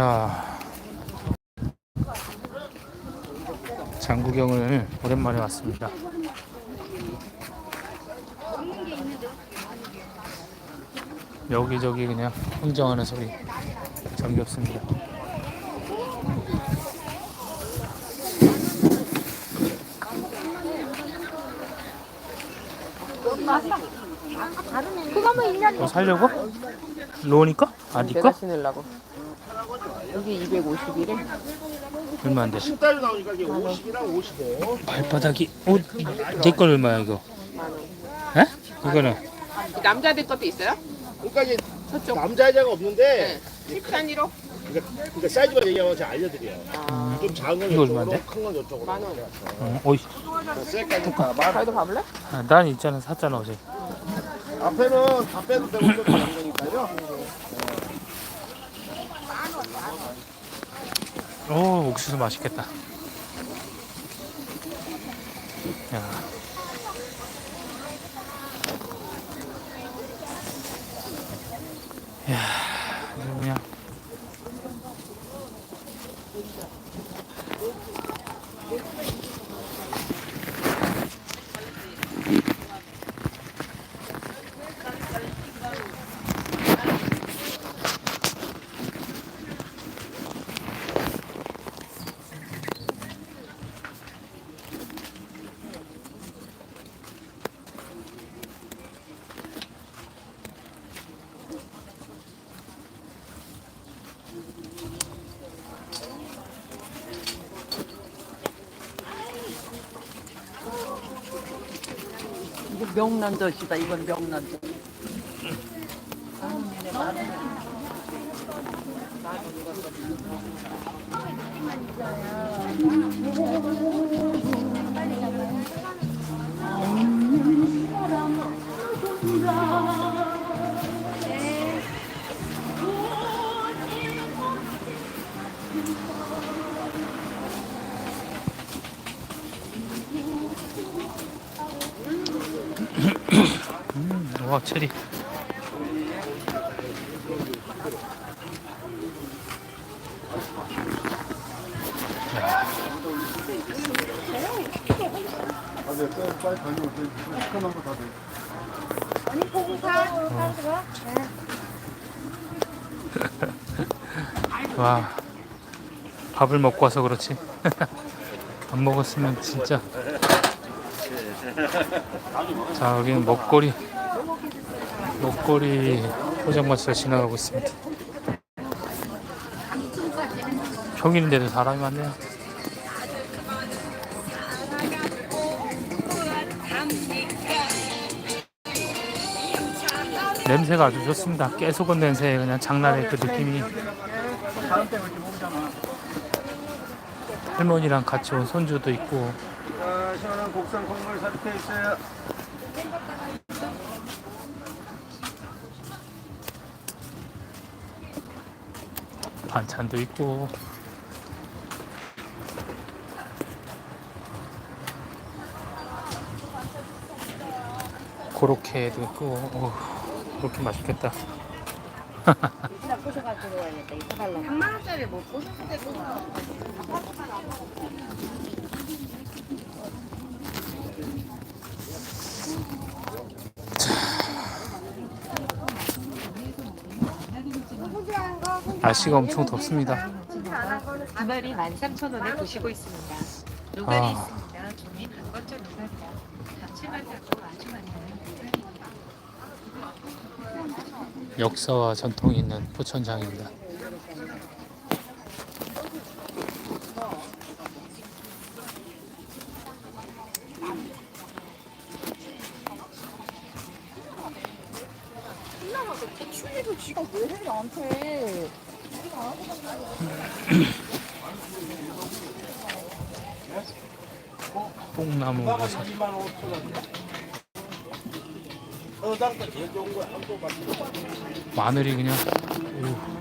자, 장구경을 오랜만에 왔습니다. 여기저기 그냥 흥정하는 소리 정겹습니다. 그거만 있냐? 뭐 살려고? 로니까? 아, 내가 니까? 신으려고. 여기 251에 얼마 안 돼. 10달러 나오니까 이게 50이랑 55. 발바닥이, 어, 내건 얼마야, 이거? 만 원. 에? 이거는? 남자들 것도 있어요? 그러니까 이제 저쪽. 남자 여자가 없는데 네. 1315? 그러니까, 그러니까 사이즈만 얘기하면 제가 알려드려요. 아, 좀 작은 건 이거 이쪽으로, 얼마인데? 큰건 이쪽으로. 만 원. 어, 어이, 셀까니까 가위도 봐볼래? 아, 난 있잖아, 샀잖아, 어제. 앞에는 다 빼도 되고 좀 다른 거니까요. 오, 옥수수 맛있겠다. 야. 야, 명란젓이다. 이건 명란젓. 와, 체리. 와, 밥을 먹고 와서 그렇지. 안 먹었으면 진짜. 자, 여기는 먹거리. 먹거리 포장마차가 지나가고 있습니다. 평일인데도 사람이 많네요. 냄새가 아주 좋습니다. 깨소금 냄새 그냥 장난의 그 느낌이 할머니랑 같이 온 손주도 있고 자, 시원한 국산 콩물 사태 있어요. 반찬도 있고. 고로케도 있고. 오, 그렇게 맛있겠다 날씨가 엄청 덥습니다 두 마리 13,000원에 보시고 있습니다. 노가리 아. 있습니다. 종이 아주. 역사와 전통이 있는 포천장입니다. 나한테? 뽕나무 버섯. 마늘이 그냥 오.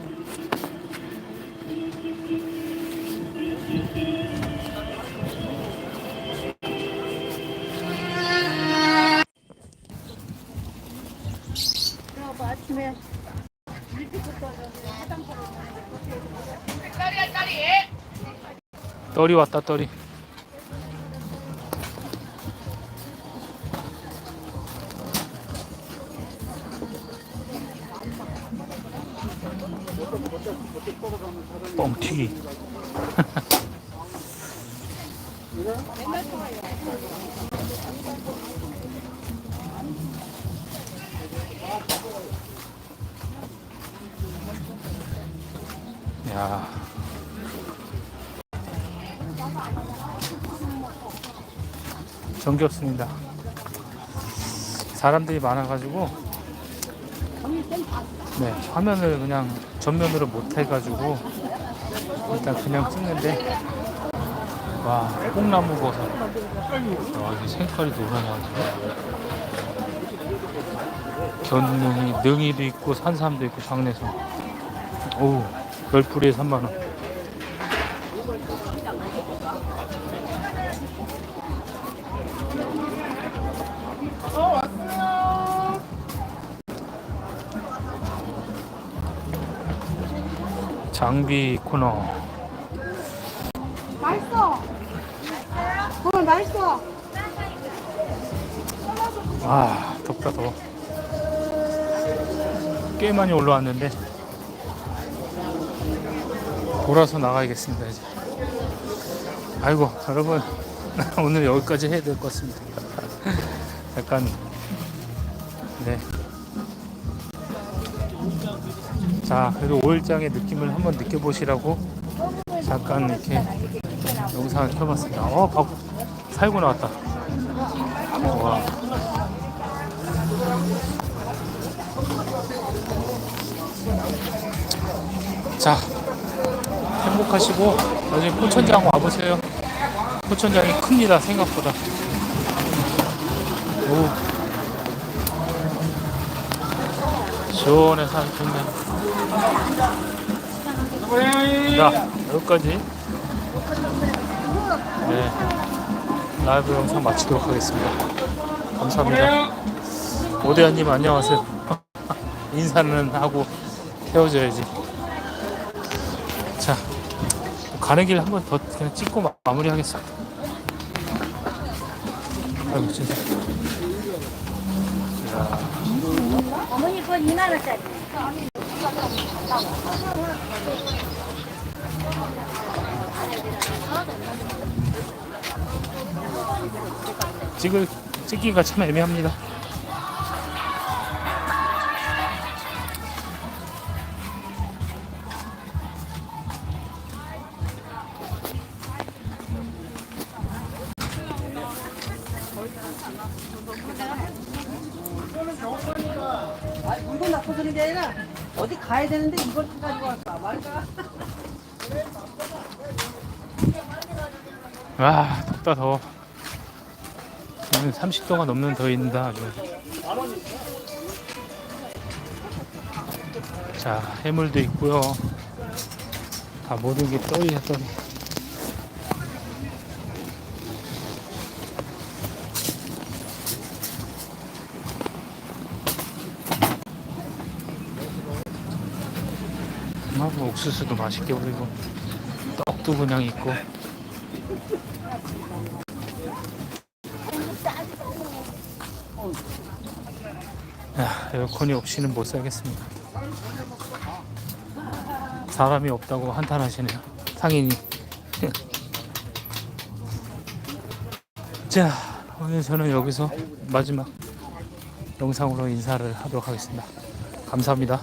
아침에 떨이 왔다 떨이 뻥튀기. 야 정겹습니다. 사람들이 많아가지고 네 화면을 그냥 전면으로 못 해가지고 일단 그냥 찍는데 와 뽕나무 버섯 와 이게 색깔이 노란해가지고 견능이 능이도 있고 산삼도 있고 장내서 오우 열 뿌리에 3만 원. 장비 코너. 맛있어. 오늘 맛있어. 아 덥다 더워. 꽤 많이 올라왔는데 돌아서 나가야겠습니다 이제. 아이고 여러분 오늘 여기까지 해야 될 것 같습니다. 약간 네. 자 그래도 5일장의 느낌을 한번 느껴보시라고 잠깐 이렇게 영상을 켜봤습니다. 어 박, 살고 나왔다. 와. 자, 행복하시고 나중에 포천장 와보세요. 포천장이 큽니다, 생각보다. 오. 시원해서 아주 좋네. 자, 여기까지. 네. 라이브 영상 마치도록 하겠습니다. 감사합니다. 오대현님 안녕하세요. 인사는 하고 헤어져야지. 자, 가는 길 한 번 더 그냥 찍고 마, 마무리하겠습니다. 아이고 진짜. 어머니 건 2만 원짜리. 찍을 찍기가 참 애매합니다. 갖고 게 아니라 어디 가야 되는데 이걸 가지고 갈까 말까. 와 덥다 더워. 오늘 30도가 넘는 더위입니다. 자 해물도 있고요. 다 모든 게 떨이. 하고 옥수수도 맛있게 부리고 떡도 그냥 있고 야, 에어컨이 없이는 못 살겠습니다. 사람이 없다고 한탄하시네요. 상인이. 자, 오늘 저는 여기서 마지막 영상으로 인사를 하도록 하겠습니다. 감사합니다.